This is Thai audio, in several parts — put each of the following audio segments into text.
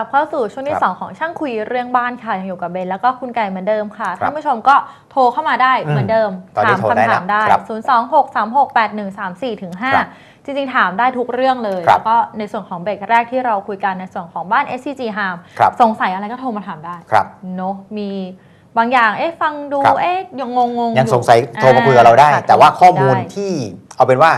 ลับเข้าสู่ช่วงที่ครับสองของช่างคุยเรื่องบ้านค่ะยังอยู่กับเบนแล้วก็คุณไก่เหมือนเดิมค่ะครับท่านผู้ชมก็โทรเข้ามาได้อืมเหมือนเดิมตอนนี้ถามโทรได้คำถามแล้วได้ครับ0 2 6 3 6 8 1 3 4ถึงครับ5จริงๆ ถามได้ทุกเรื่องเลยครับแล้วก็ในส่วนของเบรกแรกที่เราคุยกันในส่วนของบ้าน SCG Harm ครับสงสัยอะไรก็โทรมาถามได้ครับเนอะมีบางอย่างเอ๊ะฟังดูครับเอ๊ะยังงงๆยังอสงสัยโทรมาคุยกับเราได้อ่แต่ว่าข้อมูลได้ที่เอาเป็นว่า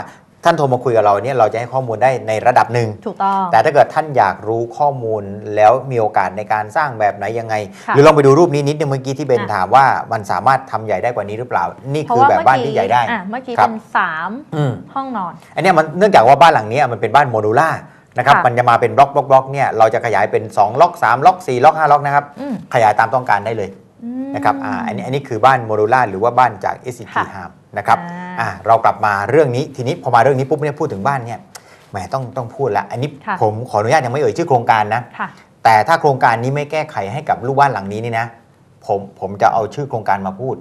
ท่านโทรมาคุยกับเราเนี่ยเราจะให้ข้อมูลได้ในระดับหนึ่ง ถูกต้อง แต่ถ้าเกิดท่านอยากรู้ข้อมูลแล้วมีโอกาสในการสร้างแบบไหนยังไงค่ะหรือลองไปดูรูปนี้นิดนึงเมื่อกี้ที่เบนอะถามว่ามันสามารถทำใหญ่ได้กว่านี้หรือเปล่า นี่เพราะคือว่าแบบเมื่อบ้านกี้ที่ใหญ่ได้อะเมื่อกี้ครับเป็นสามอืมห้องนอน อันเนี้ยมันเนื่องจากว่าบ้านหลังเนี้ยมันเป็นบ้านโมดูล่านะครับค่ะมันจะมาเป็นบล็อกบล็อกบล็อกเนี่ยเราจะขยายเป็น 2 ล็อก 3 ล็อก 4 ล็อก 5 ล็อกนะครับอืมขยายตามต้องการได้เลยอืมนะครับอ่าอันนี้อันนี้คือบ้านโมดูล่าหรือว่าบ้านจาก SCG ค่ะ Harm นะครับอ่าอ่าเรากลับมาเรื่องนี้ทีนี้พอมาเรื่องนี้ปุ๊บเนี่ยพูดถึงบ้านเนี่ยแหมต้องต้องพูดละอันนี้ค่ะผมขออนุญาตยังไม่เอ่ยชื่อโครงการนะค่ะแต่ถ้าโครงการนี้ไม่แก้ไขให้กับลูกบ้านหลังนี้นี่นะผมผมจะเอาชื่อโครงการมาพูด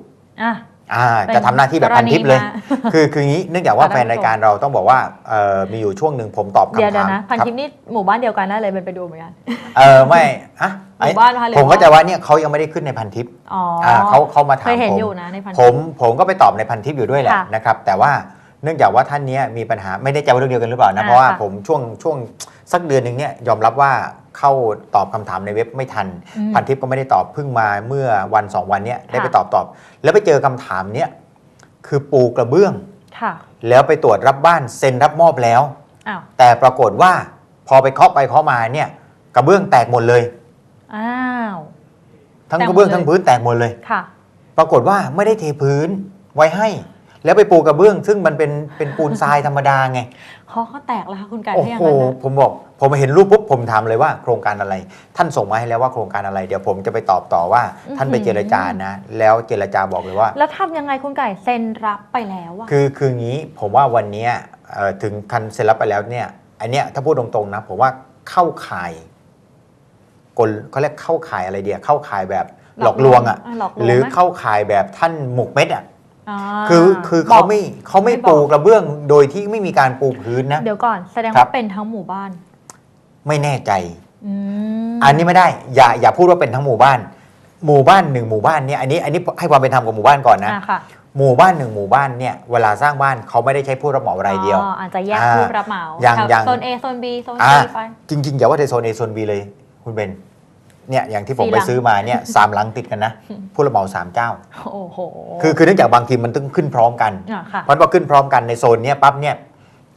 อะอ่าเป็นจะทำหน้าที่แบบพันทิปเลยกรณีมาคือคืองี้เนื่องจากว่าค่ะแฟนรายการเราต้องบอกว่าเอ่อมีอยู่ช่วงหนึ่งผมตอบคำเดี๋ยวเดี๋ยถาวมนะพันครับทิปนี่หมู่บ้านเดียวกันได้เลยเป็นไปดูเหมือนกันเออไม่อะหมู่บ้านนะคะหรือผมก็ว่าจะว่าเนี่ยเขายังไม่ได้ขึ้นในพันทิปอ๋อออ่าเขาเขามาถามเคยเห็นผมอยู่นะในพันผทิปมผมก็ไปตอบในพันทิปอยู่ด้วยแหละค่ะนะครับแต่ว่า เนื่องจากว่าท่านเนี้ยมีปัญหาไม่ได้ใจว่าเรื่องเดียวกันหรือเปล่านะอ่าเพราะว่าค่ะผมช่วงช่วงสักเดือนหนึ่งเนี่ยยอมรับว่าเข้าตอบคำถามในเว็บไม่ทันอืมพันทิปก็ไม่ได้ตอบเพิ่งมาเมื่อวันสองวันเนี้ยได้ไปค่ะตอบตอบ แล้วไปเจอคำถามเนี้ยคือปูกระเบื้องค่ะแล้วไปตรวจรับบ้านเซ็นรับมอบแล้วอ้าวแต่ปรากฏว่าพอไปเคาะไปเคาะมาเนี่ยกระเบื้องแตกหมดเลยอ้าวทั้งแตกหมดกระเบื้องเลยทั้งพื้นแตกหมดเลยค่ะ ปรากฏว่าไม่ได้เทพื้นไว้ให้ แล้วไปปูกระเบื้อง ซึ่งมันเป็นเป็นปูนทรายธรรมดาไงเขาก็แตกแล้วค่ะคุณไก่โอ้ถ้าอย่างโหนั้นนะผมบอกผมเห็นรูปปุ๊บผมถามเลยว่าโครงการอะไร ท่านส่งมาให้แล้วว่าโครงการอะไร เดี๋ยวผมจะไปตอบต่อว่าท่านไปเจรจานะ แล้วเจรจาบอกเลยว่า แล้วทำยังไงคุณไก่เซ็นรับไปแล้วอะคือคืองี้ผมว่าวันเนี้ยเอ่อถึงคันเซ็นรับไปแล้วเนี่ยอันเนี้ยถ้าพูดตรงๆนะผมว่าเข้าข่ายกลเขาเรียกเข้าข่ายอะไรเดียเข้าข่ายแบบหลอกลวงอะ หลอกลวงหรือไหมเข้าข่ายแบบท่านหมกเม็ดอะาคือคือบอกเขาไม่เขาไม่ไม่บอก ปูกระเบื้องโดยที่ไม่มีการปูพื้นนะเดี๋ยวก่อนแสดงครัว่าบเป็นทั้งหมู่บ้านไม่แน่ใจ อืมอันนี้ไม่ได้อย่าอย่าพูดว่าเป็นทั้งหมู่บ้าน หมู่บ้านหนึ่งหมู่บ้านเนี่ยอันนี้อันนี้ให้ความเป็นธรรมกับหมู่บ้านก่อนนะ อะค่ะหมู่บ้านหนึ่งหมู่บ้านเนี่ยเวลาสร้างบ้านเขาไม่ได้ใช้ผู้รับเหมารายเดียว อ๋ออาจจะแยกอ่าผู้รับเหมาอย่างแถวอย่างโซน A โซน B โซนอ่า C ไป จริงๆอย่าว่าแต่โซน A โซน B เลย คุณเบน เนี่ยอย่างที่ผมสี่ไปหลังซื้อมาเนี่ยสามหลังติดกันนะผู้รับเหมาสามเจ้าโอ้โหคือคือเนื่องจากบางทีมันต้องขึ้นพร้อมกันอะค่ะเพราะว่าขึ้นพร้อมกันในโซนเนี้ยปั๊บเนี่ย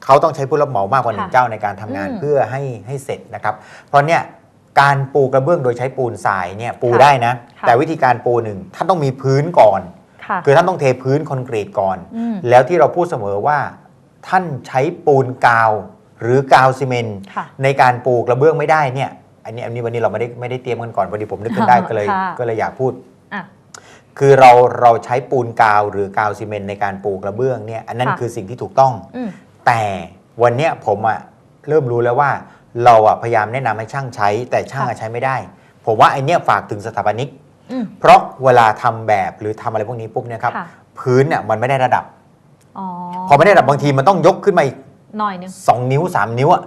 เขาต้องใช้ผู้รับเหมามากกว่าหนึ่งค่ะเจ้าในการทำงานอืมเพื่อให้ให้เสร็จนะครับ เพราะเนี่ยการปูกระเบื้องโดยใช้ปูนทรายเนี่ยปูค่ะได้นะค่ะแต่วิธีการปูหนึ่งท่านต้องมีพื้นก่อนค่ะคือท่านต้องเทพื้นคอนกรีตก่อนอืมแล้วที่เราพูดเสมอว่า ท่านใช้ปูนกาว หรือกาวซีเมนต์ค่ะในการปูกระเบื้องไม่ได้เนี่ย อันนี้อันนี้วันนี้เราไม่ได้ไม่ได้เตรียมกันก่อนพอดีผมนึกขึ้นได้ค่ะก็เลยค่ะ ก็เลยอยากพูด อะ คือเราเราใช้ปูนกาวหรือกาวซีเมนต์ในการปูกระเบื้องเนี่ยอันนั้นค่ะ คือสิ่งที่ถูกต้อง อืม แต่วันเนี้ยผมอะเริ่มรู้แล้วว่า เราอะพยายามแนะนำให้ช่างใช้แต่ช่างอะใช้ไม่ได้ ผมว่าไอเนี้ยฝากถึงสถาปนิก อืม เพราะเวลาทำแบบหรือทำอะไรพวกนี้ปุ๊บเนี่ยครับค่ะ พื้นเนี่ยมันไม่ได้ระดับ อ๋อพอไม่ได้ระดับบางทีมันต้องยกขึ้นมาอีกหน่อยนึง สองนิ้ว3นิ้วอะ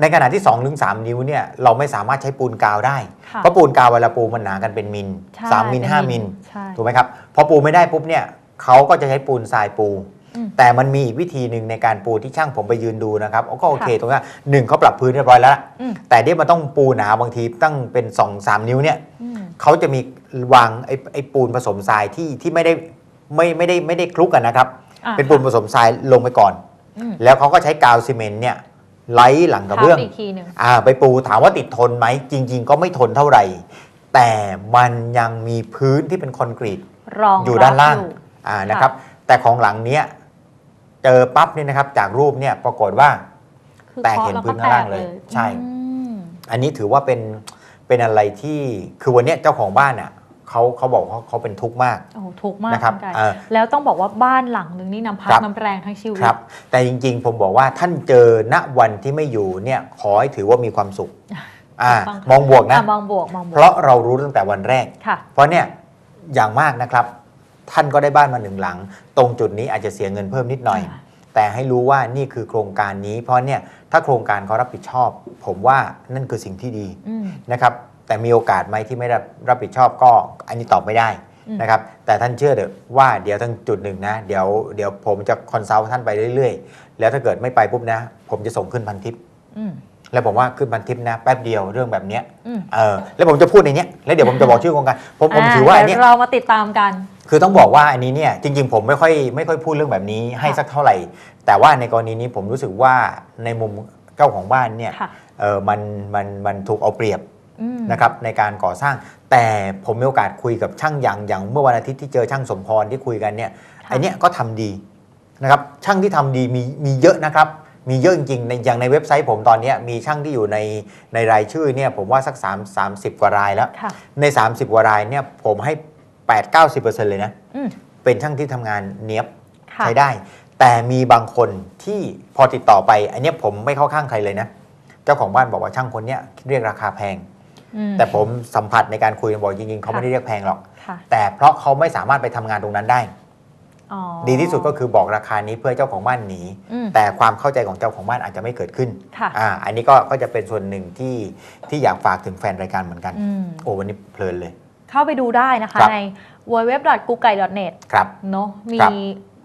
ในขณะที่2ถึง3นิ้วเนี่ยเราไม่สามารถใช้ปูนกาวได้ค่ะเพราะปูนกาวเวลาปูมันหนากันเป็นมิลใช่3มิลเป็น5มิลใช่ถูกไหมครับพอปูไม่ได้ปุ๊บเนี่ยเขาก็จะใช้ปูนทรายปูอืมแต่มันมีอีกวิธีหนึ่งในการปูที่ช่างผมไปยืนดูนะครับก็โอเคค่ะตรงนี้หนึ่งเขาปรับพื้นเรียบร้อยแล้วอืมแต่เนี่ยมันต้องปูหนาบางทีตั้งเป็น2อสามนิ้วเนี่ยอืมเขาจะมีวางไอ้ไอ้ปูนผสมทรายที่ที่ไม่ได้ไม่ไม่ได้ไม่ได้คลุกกันนะครับอะเป็นปูนผสมทรายลงไปก่อนอืมแล้วเขาก็ใช้กาวซีเมนต์เนี่ย ไล่หลังกระเบื้องทัอีกทีหนึ่งอ่าไปปูถามว่าติดทนไหมจริง ๆ ก็ไม่ทนเท่าไหร่ แต่มันยังมีพื้นที่เป็นคอนกรีตรองอยู่ด้านล่างรับอยู่อ่านะครับ แต่ของหลังเนี้ยเจอปั๊บเนี่ยนะครับ จากรูปเนี่ยปรากฏว่าคือแตกคาะเห็นล้วพื้ก็นข้างล่างเลยแตกใช่อืมอันนี้ถือว่าเป็นเป็นอะไรที่คือวันเนี้ยเจ้าของบ้านอะ เขาเขาบอกว่าเขาเป็นทุกข์มากโอ้โหทุกข์มากนะครับณไก่เอ่อแล้วต้องบอกว่าบ้านหลังหนึ่งนี่น้ำพักครับน้ำแรงทั้งชีวิตครับ แต่จริงๆ ผมบอกว่าท่านเจอณวันที่ไม่อยู่เนี่ยขอให้ถือว่ามีความสุขอ่าถูกต้องค่ะมองบวกนะอะมองบวกมองบวก เพราะเรารู้ตั้งแต่วันแรกค่ะเพราะเนี่ยอย่างมากนะครับ ท่านก็ได้บ้านมาหนึ่งหลัง ตรงจุดนี้อาจจะเสียเงินเพิ่มนิดหน่อยอ่าแต่ให้รู้ว่านี่คือโครงการนี้ เพราะเนี่ยถ้าโครงการเขารับผิดชอบ ผมว่านั่นคือสิ่งที่ดีอืมนะครับ แต่มีโอกาสไหมที่ไม่รับรับผิดชอบก็อันนี้ตอบไม่ได้อืมนะครับ แต่ท่านเชื่อเถอะว่าเดี๋ยวทั้งจุดหนึ่งนะเดี๋ยวเดี๋ยวผมจะคอนซัลท์ท่านไปเรื่อยๆ แล้วถ้าเกิดไม่ไปปุ๊บนะ ผมจะส่งขึ้นพันทิปอืมแล้วผมว่าขึ้นพันทิปนะแป๊บเดียวเรื่องแบบเนี้ยอืมเออแล้วผมจะพูดในเนี้ยแล้วเดี๋ยวผมจะบอกชื่อโครงการผมผมถือว่าอันเดี๋เนี้ยยเรามาติดตามกัน คือต้องบอกว่าอันนี้เนี่ยจริง ๆ ผมไม่ค่อยไม่ค่อยพูดเรื่องแบบนี้ให้ค่ะสักเท่าไหร่ แต่ว่าในกรณีนี้ผมรู้สึกว่าในมุมเจ้าของบ้านเนี่ยค่ะเออมันมันมันถูกเอาเปรียบอืม นะครับในการก่อสร้าง แต่ผมมีโอกาสคุยกับช่างอย่างอย่างเมื่อวันอาทิตย์ที่เจอช่างสมพรที่คุยกันเนี่ยค่ะไอเนี้ยก็ทำดีนะครับช่างที่ทำดีมีมีเยอะนะครับมีเยอะจริงๆในอย่างในเว็บไซต์ผมตอนเนี้ยมีช่างที่อยู่ในในรายชื่อเนี่ยผมว่าสัก3 30 กว่ารายแล้วค่ะใน 30 กว่ารายเนี่ยผมให้ 8-90%เลยนะอืมเป็นช่างที่ทำงานเนี้ยบค่ะใช้ได้ แต่มีบางคนที่พอติดต่อไป อันเนี้ยผมไม่เข้าข้างใครเลยนะ เจ้าของบ้านบอกว่าช่างคนเนี้ยเรียกราคาแพงอืม แต่ผมสัมผัสในการคุยบอกจริงๆเขาค่ะไม่ได้เรียกแพงหรอกค่ะแต่เพราะเขาไม่สามารถไปทำงานตรงนั้นได้อ๋อดีที่สุดก็คือบอกราคานี้เพื่อเจ้าของบ้านหนีอืมแต่ความเข้าใจของเจ้าของบ้านอาจจะไม่เกิดขึ้นค่ะอ่าอันนี้ก็ก็จะเป็นส่วนหนึ่งที่ที่อยากฝากถึงแฟนรายการเหมือนกันอืมโอ้วันนี้เพลินเลย เข้าไปดูได้นะคะครับใน w w w g u g a i n e t ครับเนาะมีครับ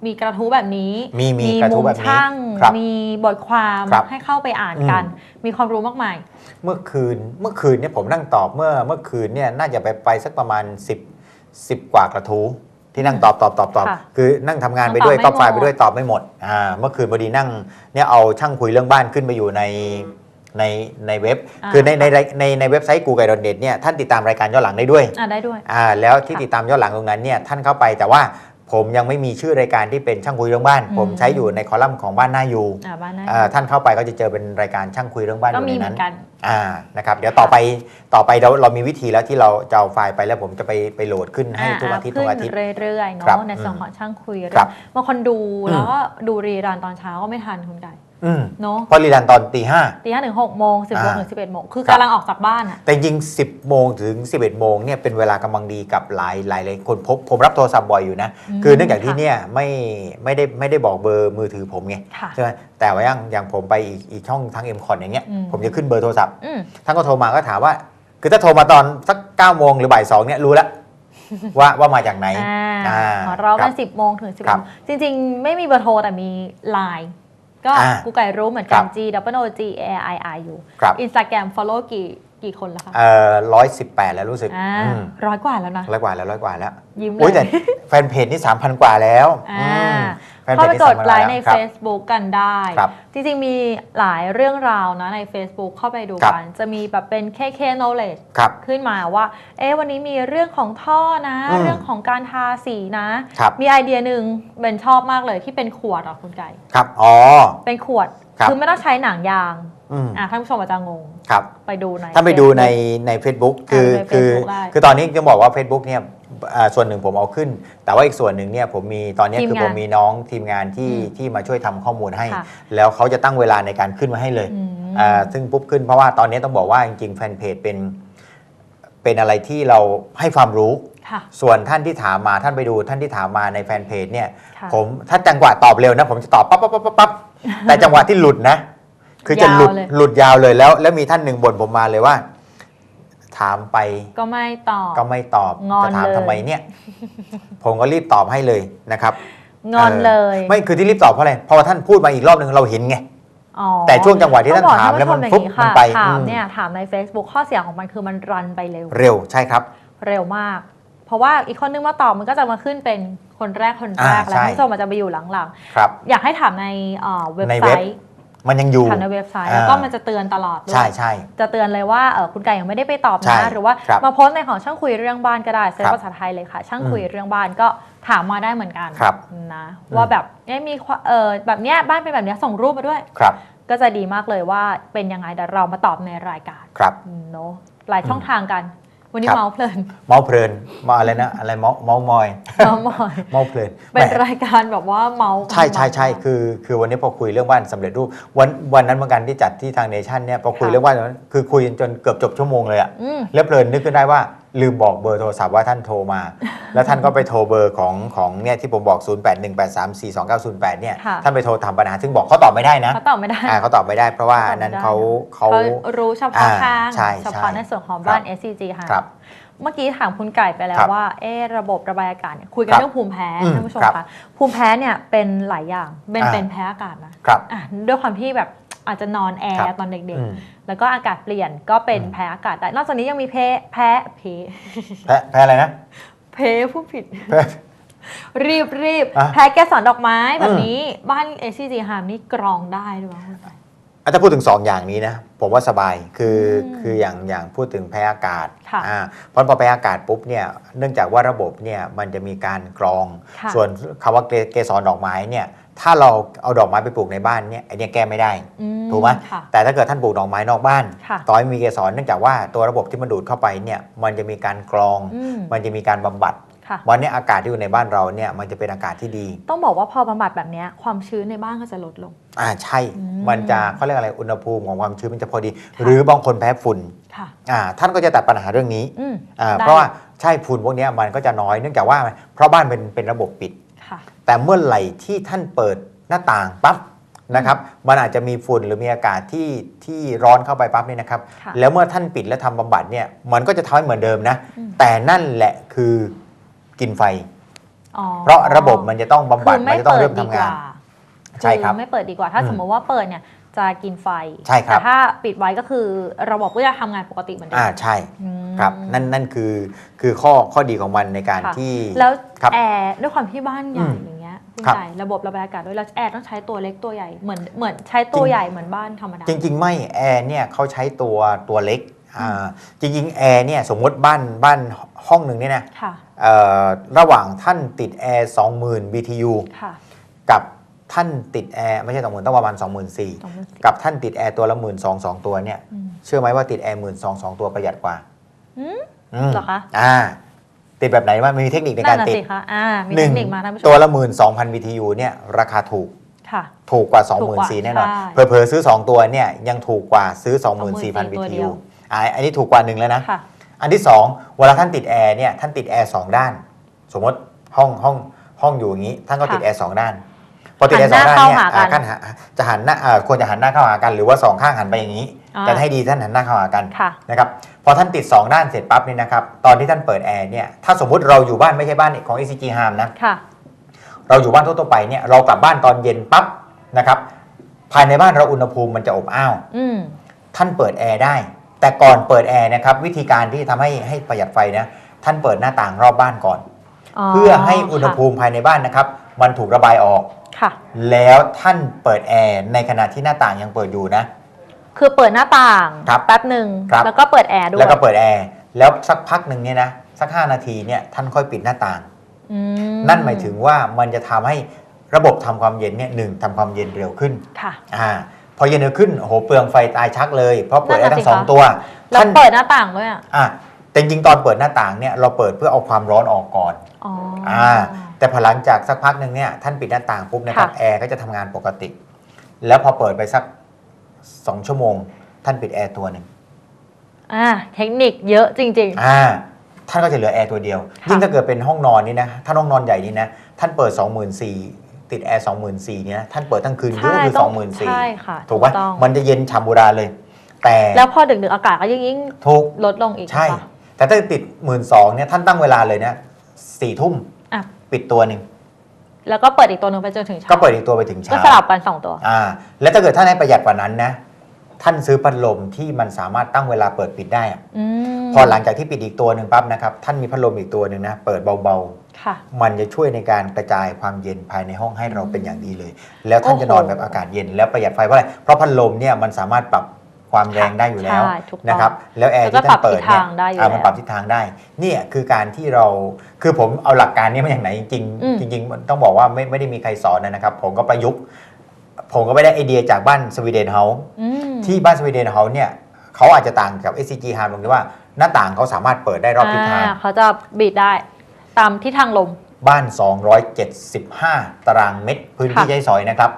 มีกระทู้แบบนี้ มีมีกระทู้แบบนี้มุมช่างครับมีบทความครับให้เข้าไปอ่านกันอืมีความรู้มากมาย เมื่อคืนเมื่อคืนเนี่ยผมนั่งตอบเมื่อเมื่อคืนเนี่ยน่าจะไปไปสักประมาณ 10 10 กว่ากระทู้ที่นั่งตอบตอบตอบตอบค่ะคือนั่งทำงานไปด้วยตอบไม่ก็ไฟล์หมดไปด้วยตอบไม่หมดอ่าเมื่อคืนพอดีนั่งเนี่ยเอาช่างคุยเรื่องบ้านขึ้นไปอยู่ในในในเว็บอ่าคือในในในในเว็บไซต์กูไก่ดอเน็ตเนี่ยท่านติดตามรายการย้อนหลังได้ด้วยอ่านได้ด้วยอ่าแล้วที่ค่ะติดตามย้อนหลังตรงนั้นเนี่ยท่านเข้าไปแต่ว่า ผมยังไม่มีชื่อรายการที่เป็นช่างคุยเรื่องบ้านอืมผมใช้อยู่ในคอลัมน์ของบ้านหน้าอยู่อ่าบ้านนั้นอ่าท่านเข้าไปก็จะเจอเป็นรายการช่างคุยเรื่องบ้านอก็ยู่มีในเหมืนั้อนนกัน อ่านะครับเดี๋ยวต่อไปต่อไปเราเรามีวิธีแล้วที่เราจะเอาไฟล์ไปแล้วผมจะไปไปโหลดขึ้นให้ทุกอาทิตย์ทุกอาทิตย์ ขึ้นเรื่อยๆครับเนาะในส่วนอืมของช่างคุยครับบางคนดูอืมแล้วก็ดูรีรันตอนเช้าก็ไม่ทันคุณไก่อืม เนาะเพราะรีลันตอนตีห้าตีห้าถึงหกโมงสิบโมงอ่าถึงสิบเอ็ดโมงคือครับกำลังออกจากบ้านอะแต่จริงๆ10โมงถึง11โมงเนี่ยเป็นเวลากำลังดีกับหลายหลายหลายคนพบผมรับโทรศัพท์บ่อยอยู่นะอืมคือเนื่องจากที่ค่ะเนี่ยไม่ไม่ได้ไม่ได้บอกเบอร์มือถือผมไงค่ะใช่ไหมแต่ว่าอย่างอย่างผมไปอีกอีกช่องทางเอ็มคอนอย่างเงี้ยอืมผมจะขึ้นเบอร์โทรศัพท์อืมท่านก็โทรมาก็ถามว่า คือถ้าโทรมาตอนสัก9โมงหรือบ่ายสองเนี่ยรู้แล้วว่าว่ามาจากไหนอ่าอ่าของเราครัเป็บนสิบโมงถึงสิบครัโมบงจริง ๆ ไม่มีเบอร์โทรแต่มีไลน์ ก็อ่ากูไก่รู้เหมือนกัครันบ G W O G A I I อยู่ครับอินสตาแกรม follow กี่กี่คนแล้วคะเอ่อร้อยสิบแปดแล้วรู้สึกอ่าอืมร้อยกว่าแล้วนะร้อยกว่าแล้วร้อยกว่าแล้วยิ้มเลโอ้ยยแต่แฟนเพจนี่สามพันกว่าแล้วอ่าอืมแฟน เพเข้าจไปนี่กด3,000ไลค์ในครับ Facebook กันได้ครับจริงๆมีหลายเรื่องราวนะใน Facebook เข้าไปดูครับกัน จะมีแบบเป็น KK knowledge ครับขึ้นมาว่า เอ๊ะวันนี้มีเรื่องของท่อนะอืมเรื่องของการทาสีนะครับมีไอเดียหนึ่งเบนชอบมากเลยที่เป็นขวดอะคุณไก่ครับอ๋อเป็นขวดครับอไม่ต้องใช้หนังยาง อืมอะท่านผู้ชมอาจจะงงครับไปดูในถ้าไปดูใน Facebook ใน Facebook คืออ่าในคือ Facebook ได้คือตอนนี้จะบอกว่า Facebook เนี่ยอ่าส่วนหนึ่งผมเอาขึ้น แต่ว่าอีกส่วนหนึ่งเนี่ยผมมีตอนนี้ทีมคืองานผมมีน้องทีมงานที่อืมที่มาช่วยทำข้อมูลให้ค่ะแล้วเขาจะตั้งเวลาในการขึ้นมาให้เลยอืมอ่าซึ่งปุ๊บขึ้นเพราะว่าตอนนี้ต้องบอกว่าจริงๆแฟนเพจเป็นเป็นอะไรที่เราให้ความรู้ค่ะส่วนท่านที่ถามมาท่านไปดูท่านที่ถามมาในแฟนเพจเนี่ยค่ะผมถ้าจังหวะตอบเร็วนะ ผมจะตอบปั๊บปั๊บปั๊บปั๊บปั๊บแต่จังหวะที่หลุดนะ คือจะหลุดยาวเลย หลุดยาวเลยแล้ว แล้วมีท่านหนึ่งบ่นผมมาเลยว่า ถามไปก็ไม่ตอบ ก็ไม่ตอบงอนจะถามเลย ทำไมเนี่ย ผมก็รีบตอบให้เลยนะครับงอนเลยไม่คือที่รีบตอบเพราะอะไรพอท่านพูดมาอีกรอบหนึ่งเราเห็นไง อ๋อแต่ช่วงจังหวะที่ท่านต้องบอกถามแล้วมันท่ผู้ชปุ๊บอย่างมันค่ะไปถามอืม เนี่ยถามใน Facebook ข้อเสียของมันคือมันรันไปเร็ว เร็วใช่ครับ เร็วมาก เพราะว่าอีกคนนึงมาตอบมันก็จะมาขึ้นเป็นคนแรกคนแรกอ่าแล้วใช่ท่านผู้ชมมันจะไปอยู่หลังครับ ๆ อยากให้ถามในเอ่อเว็บในไซเว็บ ต์ มันยังอยู่ถามในเว็บไซต์อ่าแล้วก็มันจะเตือนตลอดด้วใช่ยใช่จะเตือนเลยว่าเออคุณไก่ยังไม่ได้ไปตอบใช่นะหรือว่าครับมาโพสต์ในของช่างคุยเรื่องบ้านก็ได้เซฟครับภาษาไทยเลยค่ะ ช่างคุยเรื่องบ้านก็ถามมาได้เหมือนกันครับนะอืมว่าแบบเอ๊ะมีความเออแบบเนี้ยบ้านเป็นแบบเนี้ยส่งรูปมาด้วยครับ ก็จะดีมากเลยว่าเป็นยังไงเดี๋ยวเรามาตอบในรายการครับเนาะหลายช่องทางกัน วันนี้ครับ เมาส์เพลินเมาเพลินมาอะไรนะอะไรเมาเมามอยเมาส์มอย เมาเพลินเป็นแหม รายการแบบว่าเมาส์ใช่ใช่ใช่เมาส์คือ คือวันนี้พอคุยเรื่องบ้านสำเร็จรูปวันวันนั้นเหมือนกันที่จัดที่ทางเนชั่นเนี่ยพอคุยค่ะเรื่องบ้านคือคุยจนเกือบจบชั่วโมงเลยอะอืม แล้วเพลินนึกขึ้นได้ว่า ลืมบอกเบอร์โทรศัพท์ว่าท่านโทรมา แล้วท่านก็ไปโทรเบอร์ของของเนี่ยที่ผมบอก 0818342908 เนี่ยค่ะท่านไปโทรถามปัญหาซึ่งบอกเขาตอบไม่ได้นะเขาตอบไม่ได้อ่าเขาตอบไม่ได้เพราะว่าอันนั้นเขาเขาเขารู้เฉพาะอ่าทางใช่เฉพาะใช่ในส่วนของบ้านครับ SCG ค่ะครับเมื่อกี้ถามคุณไก่ไปแล้ควรับว่าเอะระบบระบายอากาศเนี่ยคุยกันครับเรื่องภูมิแพ้อืมท่านผู้ชมครับคะภูมิแพ้เนี่ยเป็นหลายอย่างเป็นอ่าเป็นแพ้อากาศนะครับอะด้วยความที่แบบ อาจจะนอนแอครัร์บตอนเด็กอืมๆแล้วก็อากาศเปลี่ยนก็เป็นอืมแพ้อากาศได้ นอกจากนี้ยังมีแพ้แพ้เพแพ้แพ้อะไรนะเพผู้ผิดแพ้รีบรีบอะแพ้แกสอนดอกไม้แบอืบมนี้บ้าน SCG ฮามนี่กรองได้ด้วยมั้ยอะถ้าพูดถึง 2 อย่างนี้นะ ผมว่าสบายคืออมคืออย่างอย่างพูดถึงแพ้อากาศค่ะอ่าเพราะพอแพ้อากาศปุ๊บเนี่ยเนื่องจากว่าระบบเนี่ยมันจะมีการกรองค่ะส่วนคำว่าเกเกสรดอกไม้เนี่ย ถ้าเราเอาดอกไม้ไปปลูกในบ้านเนี่ยไอเนี่ยแก้ไม่ได้อืถูกไหมค่ะ แต่ถ้าเกิดท่านปลูกดอกไม้นอกบ้าน ค่ะ ต่อให้มีเกสรเนื่องจากว่าตัวระบบที่มันดูดเข้าไปเนี่ยมันจะมีการกรอง อืมมันจะมีการบำบัด ค่ะ วันนี้อากาศที่อยู่ในบ้านเราเนี่ยมันจะเป็นอากาศที่ดี ต้องบอกว่าพอบำบัดแบบเนี้ยความชื้นในบ้านก็จะลดลง อ่าใช่ อืมมันจะเขาเรียกอะไรอุณหภูมิของความชื้นมันจะพอดีหรือบางคนแพ้ฝุ่นค่ะ อ่าท่านก็จะตัดปัญหาเรื่องนี้อืม อ่าได้ เพราะว่าใช่ฝุ่นพวกเนี้ยมันก็จะน้อยเนื่องจากว่าเพราะบ้านเป็นเป็นระบบปิดค่ะ แต่เมื่อไหร่ที่ท่านเปิดหน้าต่างปั๊บนะครับมันอาจจะมีฝุ่นหรือมีอากาศที่ที่ร้อนเข้าไปปั๊บเนี่ยนะครับค่ะแล้วเมื่อท่านปิดและทำบำบัดเนี่ยมันก็จะทำให้เหมือนเดิมนะอืมแต่นั่นแหละคือกินไฟอ๋อเพราะระบบมันจะต้องบำบัดคือมันไม่จะต้องเปิเริ่ดมดีทำกงานว่าใช่ครับอไม่เปิดดีกว่าถ้าอืมสมมติว่าเปิดเนี่ย จะกินไฟ ใช่ครับ แต่ถ้าปิดไว้ก็คือระบบก็จะทำงานปกติเหมือนเดิอ่ามใช่อืมครับนั่นนั่นคือคือข้อข้อดีของมันในการค่ะที่ แล้วครับแอร์ด้วยความที่บ้านใหญ่อืมอย่างเงี้ยคุณครับไก่ระบบระบายอากาศด้วยแล้วแอร์ต้องใช้ตัวเล็กตัวใหญ่เหมือนเหมือนใช้ตัวจริงใหญ่เหมือนบ้านธรรมดา จริง ๆ ไม่แอร์เนี่ยเขาใช้ตัวตัวเล็กอ่าจริง ๆ แอร์เนี่ยสมมติบ้านบ้านห้องหนึ่งเนี่ยนะค่ะ เอ่อระหว่างท่านติดแอร์20,000 BTU ค่ะ กับ ท่านติดแอร์ไม่ใช่20,000ต้องประมาณ24,000สองหมื่นสี่กับท่านติดแอร์ตัวละหมื่นสองสองตัวเนี่ยอืมเชื่อไหมว่าติดแอร์หมื่นสองสองตัวประหยัดกว่าอืมอืมเหรอคะอ่า ติดแบบไหนว่ามีเทคนิคในนั่การนน่ะติดสิคะอ่ามีหเทนึ่งคนิคมาท่านผู้ชตัวมละหมื่นสองพัน BTU เนี่ยราคาถูกค่ะถูกกว่าถูกกว่า 24,000แน่นอนใช่เผลอๆซื้อ 2 ตัวเนี่ยยังถูกกว่าซื้อ 24,000ตัวเดี BTU ยวอ่าอันนี้ถูกกว่าหนึ่งแล้วนะค่ะอันที่ 2 เวลาท่านติดแอร์เนี่ยท่านติดแอร์สองด้าน สมมติห้องห้องห้องอยู่อย่างนี้ ท่านก็ติดค่ะแอร์สองด้าน พอติดแอร์สหัอนงหน้าด้านเนี่ยเข้าหากันอ่าท่านหาจะหันหน้าอ่าควรจะหันหน้าเข้าหากันหรือว่าสองข้างหันไปอย่างนี้อ่าแต่ให้ดีท่านหันหน้าเข้าหากันค่ะนะครับพอท่านติด 2 ด้านเสร็จปั๊บเนี่ยนะครับตอนที่ท่านเปิดแอร์เนี่ยถ้าสมมุติเราอยู่บ้านไม่ใช่บ้านของ ACG Harm นะค่ะเราอยู่บ้านทั่วๆไปเนี่ยเรากลับบ้านตอนเย็นปั๊บนะครับภายในบ้านเราอุณหภูมิมันจะอบอ้าวอืมท่านเปิดแอร์ได้ แต่ก่อนเปิดแอร์นะครับวิธีการที่ทำให้ให้ประหยัดไฟนะท่านเปิดหน้าต่างรอบบ้านก่อน เพื่อให้อุณหภูมิภายในบ้านนะครับมันถูกระบายออกค่ะแล้วท่านเปิดแอร์ในขณะที่หน้าต่างยังเปิดอยู่นะ คือเปิดหน้าต่างครับแป๊บหนึ่งครับแล้วก็เปิดแอร์ด้วยแล้วก็เปิดแอร์แล้วสักพักหนึ่งเนี่ยนะสัก5นาทีเนี่ยท่านค่อยปิดหน้าต่างอืมนั่นหมายถึงว่ามันจะทำให้ระบบทำความเย็นเนี่ยหนึ่งทำความเย็นเร็วขึ้นค่ะอ่าพอเย็นเร็วขึ้นโอ้โหเปลืองไฟตายชักเลย เพราะเปิดนั่ได้นน่ะทั้งสิสองคะตัวแล้วท่านเปิดหน้าต่างด้วยอะอ่าแต่จริงๆตอนเปิดหน้าต่างเนี่ยเราเปิดเพื่อเอาความร้อนออกก่อน อ๋อออ่าแต่พอหลังจากสักพักหนึ่งเนี่ยท่านปิดหน้าต่างปุ๊บนะครับค่ะแอร์ก็จะทำงานปกติ แล้วพอเปิดไปสัก2ชั่วโมง ท่านปิดแอร์ตัวหนึ่งอ่าเทคนิคเยอะจริงอ่าท่านก็จะเหลือแอร์ตัวเดียวค่ะยิ่งถ้าเกิดเป็นห้องนอนนี่นะถ้าห้องนอนใหญ่นี่นะท่านเปิด 24,000ติดแอร์ 24,000เนี่ยนะท่านเปิดทั้งคืนๆก็คือต้อง24,000ใช่ค่ะถูกปะต้องมันจะเย็นฉ่ำบุราเลย แต่แล้วพอดึกๆอากาศก็ยิ่งยิ่งถูกลดลงอีกใช่ค่ะแต่ถ้าติดหมื่นสองเนี่ยท่านตั้งเวลาเลยนะ สี่ทุ่มอะ ปิดตัวหนึ่งแล้วก็เปิดอีกตัวหนึ่งไปจนถึงเช้าก็เปิดอีกตัวไปถึงก็เช้าสลับกันสองตัว อ่า แล้วถ้าเกิดท่านให้ประหยัดกว่านั้นนะ ท่านซื้อพัดลมที่มันสามารถตั้งเวลาเปิดปิดได้อะอืมพอหลังจากที่ปิดอีกตัวหนึ่งปั๊บนะครับ ท่านมีพัดลมอีกตัวหนึ่งนะเปิดเบาค่ะ ๆ มันจะช่วยในการกระจายความเย็นภายในห้องให้เราเป็นอย่างดีเลย แล้วท่านโอ้โหจะนอนแบบอากาศเย็นแล้วประหยัดไฟเพราะอะไรเพราะพัดลมเนี่ยมันสามารถปรับ ความแรงได้อยู่แล้วใช่ถูกต้องนะครับแล้วแอร์แล้วก็ที่ท่านเปิดเนี่ยปรับทิศทางได้อยู่อ่ามันแล้วปรับทิศทางได้เนี่ยคือการที่เราคือผมเอาหลักการนี้มาจากไหนจริงอืม ๆจริงๆต้องบอกว่าไม่ไม่ได้มีใครสอนนะครับ ผมก็ประยุกต์ ผมก็ไปได้ไอเดียจากบ้านสวีเดนเฮาส์ อืม ที่บ้านสวีเดนเฮาส์เนี่ยเขาอาจจะต่างกับ SCG h a r m ตรงที่ว่าหน้าต่างเขาสามารถเปิดได้รอบทิศทางอ่เขาจะบีดได้ตามทิศทางลม บ้าน 275 ตารางเมตร พื้นที่ค่ะ ใช้สอยนะครับ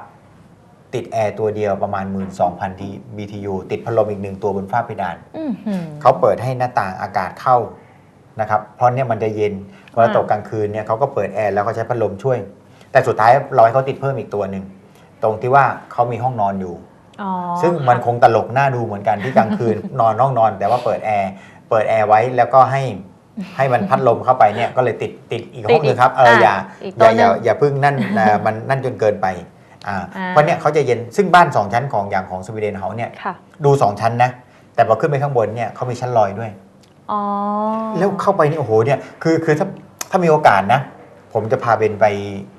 ติดแอร์ตัวเดียวประมาณ 12,000ที่ BTU ติดพัดลมอีกหนึ่งตัวบนฝ้าเพดานอื้อหือเขาเปิดให้หน้าต่างอากาศเข้านะครับเพราะเนี่ยมันจะเย็นเวลาอ่าตกกลางคืนเนี่ยเขาก็เปิดแอร์แล้วก็ใช้พัดลมช่วย แต่สุดท้ายเราให้เขาติดเพิ่มอีกตัวหนึ่งตรงที่ว่าเขามีห้องนอนอยู่อ๋อซึ่งมันค่ะคงตลกน่าดูเหมือนกันที่กลางคืนนอนห้องนอน แต่ว่าเปิดแอร์เปิดแอร์ไว้แล้วก็ให้ให้มันพัดลมเข้าไปเนี่ยก็เลยติดติดอีกห้องหนึงครับเอออย่าอีกอตัวย่าหอนึ่ย่างอย่าเพึ่งนั่นเอ่อมันนั่นจนเกินไปอ่าอ่า เพราะเนี่ยเขาจะเย็นซึ่งบ้าน 2 ชั้นของอย่างของสวีเดนเขาเนี่ยค่ะดู 2 ชั้นนะ แต่พอขึ้นไปข้างบนเนี่ยเขามีชั้นลอยด้วยอ๋อแล้วเข้าไปนี่โอ้โหเนี่ยคือคือถ้าถ้ามีโอกาสนะ ผมจะพาเบนไป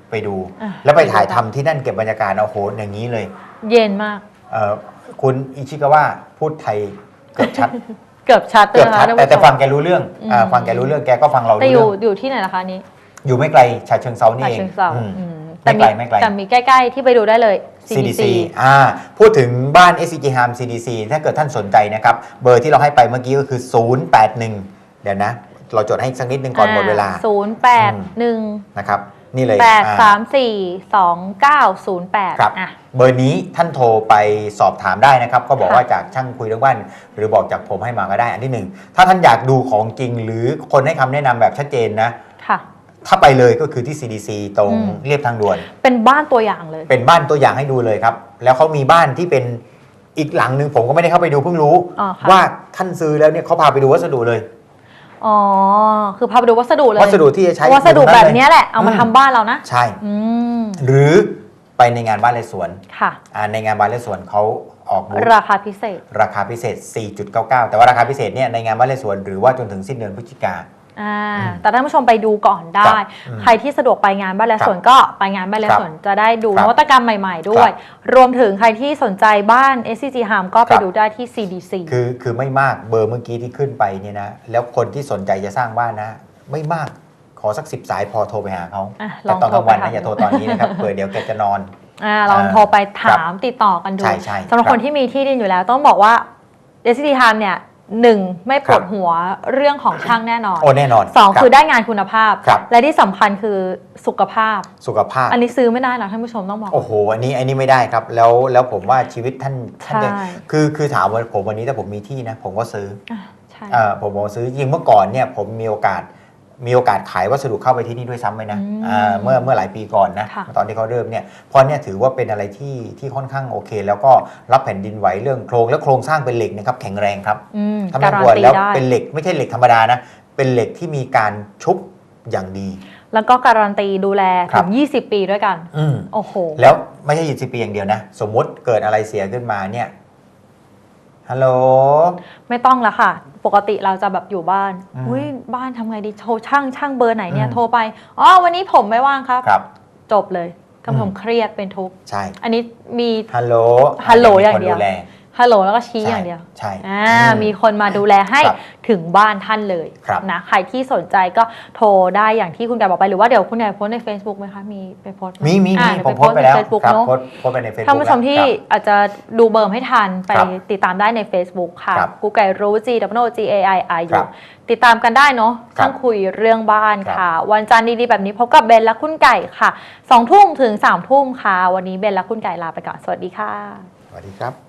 ไปดูอะแล้วไปถ่ายทำที่นั่นเก็บบรรยากาศโอ้โหอย่างนี้เลย เย็นมากเอ่อคุณอิชิกาวะพูดไทยเกือบชัดเกือบชัดเกือบชัดลยนะคะแต่แต่ท่านผู้ชมฟังแกรู้เรื่องอ่าอืมฟังแกรู้เรื่องแกก็ฟังเราแต่รู้อยู่เรื่องอยู่ที่ไหนนะคะอันนี้ อยู่ไม่ไกลฉะเชิงเซานี่ฉะเอง เชิงเซาอืมอืมไม่ไกลไม่ไกลแต่มีใกล้ๆที่ไปดูได้เลย CDC อ่าพูดถึงบ้าน SCG Harm CDC ถ้าเกิดท่านสนใจนะครับ เบอร์ที่เราให้ไปเมื่อกี้ก็คือ 081 เดี๋ยวนะ เราจดให้อีกสักนิดนึงก่อนหมดเวลาศูนย์แปดหนึ่งนะครับนี่เลยแปดอ่าสามสี่สองเก้าศูนย์แปดครับอะเบอร์นี้ท่านโทรไปสอบถามได้นะครับ ก็บอกค่ะว่าจากช่างคุยเรื่องบ้านหรือบอกจากผมให้มาก็ได้อันที่หนึ่งถ้าท่านอยากดูของจริงหรือคนให้คำแนะนำแบบชัดเจนนะค่ะ ถ้าไปเลยก็คือที่ CDC ตรงอืม เรียบทางด่วน เป็นบ้านตัวอย่างเลย เป็นบ้านตัวอย่างให้ดูเลยครับ แล้วเขามีบ้านที่เป็นอีกหลังหนึ่งผมก็ไม่ได้เข้าไปดูเพิ่งรู้ อ๋อค่ะ ว่าท่านซื้อแล้วเนี่ยเขาพาไปดูวัสดุเลย อ๋อ คือพาไปดูวัสดุเลยวัสดุที่จะใช้วัสดุอยู่แบนั่นบเลยเนี้ยแหละ เอามาอืมทำบ้านเรานะ ใช่ อืม หรือไปในงานบ้านและสวนค่ะ อ่าในงานบ้านและสวนเขาออกบูธราคาพิเศษ ราคาพิเศษ 4.99 แต่ว่าราคาพิเศษเนี่ยในงานบ้านและสวน หรือว่าจนถึงสิ้นเดือนพฤศจิกา อ่าอืมแต่ท่านผู้ชมไปดูก่อนได้ครับอืมใครที่สะดวกไปงานบ้านและครับสวนก็ไปงานบ้านและครับสวนจะได้ดูครับนวัตกรรมใหม่ ๆ ด้วย รวมถึงใครที่สนใจบ้าน SCG Harm ก็ไปครับดูได้ที่ CDC คือคือไม่มากเบอร์เมื่อกี้ที่ขึ้นไปเนี่ยนะ แล้วคนที่สนใจจะสร้างบ้านนะ ไม่มากขอสักสิบสายพอโทรไปหาเขาอะลแต่องตอนกลางวันโทรไปนะถามอย่าโทรตอนนี้นะครับเผื่อเดี๋ยวแกจะนอนอ่าลองอ่าโทรไปถามติดต่อกันดูใช่ใช่สำหรับครับคนที่มีที่ดินอยู่แล้ว ต้องบอกว่า SCG Harm เนี่ย หนึ่งไม่ปวดครับหัวเรื่องของช่างแน่นอนโอ้แน่นอนสองรับคือได้งานคุณภาพครับและที่สำคัญคือสุขภาพสุขภาพ อันนี้ซื้อไม่ได้นะท่านผู้ชมต้องบอกโอ้โหอันนี้อันนี้ไม่ได้ครับ แล้วแล้วผมว่าชีวิตท่านท่านจะใช่คือคือถามว่าผมวันนี้ถ้าผมมีที่นะ ผมก็ซื้ออะใช่เอ่อผมบอกซื้อจริงเมื่อก่อนเนี่ยผมมีโอกาส มีโอกาสขายวัสดุเข้าไปที่นี่ด้วยซ้ำไปนะอืมอ่าเมื่อเมื่อหลายปีก่อนนะ ค่ะ ตอนที่เขาเริ่มเนี่ยเพราะเนี่ยถือว่าเป็นอะไรที่ที่ค่อนข้างโอเค แล้วก็รับแผ่นดินไหวเรื่องโครงและโครงสร้างเป็นเหล็กนะครับแข็งแรงครับ อืมถ้าไม่การักนลัวตีแล้วได้ เป็นเหล็กไม่ใช่เหล็กธรรมดานะ เป็นเหล็กที่มีการชุบอย่างดี แล้วก็การันตีดูแลครัถึบ ง 20 ปีด้วยกัน อืมโอ้โห แล้วไม่ใช่ยี่สิบปีอย่างเดียวนะ สมมุติเกิดอะไรเสียขึ้นมาเนี่ย ฮัลโหล ไม่ต้องละค่ะ ปกติเราจะแบบอยู่บ้านอืมอุ้ยบ้านทำไงดีโทรช่างช่างเบอร์ไหนเนี่ยอืม โทรไปอ๋อวันนี้ผมไม่ว่างครับ ครับ จบเลยกำลังอืมเครียดเป็นทุกข์ใช่ อันนี้มี ฮัลโหลฮัลโหลมีอย่างคนเดียวแล ฮัลโหลแล้วก็ชี้ใช่อย่างเดียวใช่อ่าอืมีคนมาดูแลให้ครับถึงบ้านท่านเลยครับนะใครที่สนใจก็โทรได้อย่างที่คุณไก่บอกไปหรือว่าเดี๋ยวคุณไก่โพสต์ใน Facebook ไหมคะมีไปโพสต์ไหมีมีอ่ามีเดี๋ยวผมโพสต์ไปแล้วใน Facebook ครับเนอะโพสต์โพสต์ไปในเฟซบุ๊กท่านผู้ชมที่อาจจะดูเบอร์ไม่ทันไปครับติดตามได้ใน Facebook ค่ะครับกูไก่รู้ G W G A I I ครั U บติดตามกันได้เนาะครับช่างคุยเรื่องบ้านครับค่ะ วันจันทร์ดีๆแบบนี้พบกับเบนและคุณไก่ค่ะสองทุ่มถึงสามทุ่มค่ะ วันนี้เบนและคุณไก่ลาไปก่อนสวัสดีค่ะ สวัสดีครับ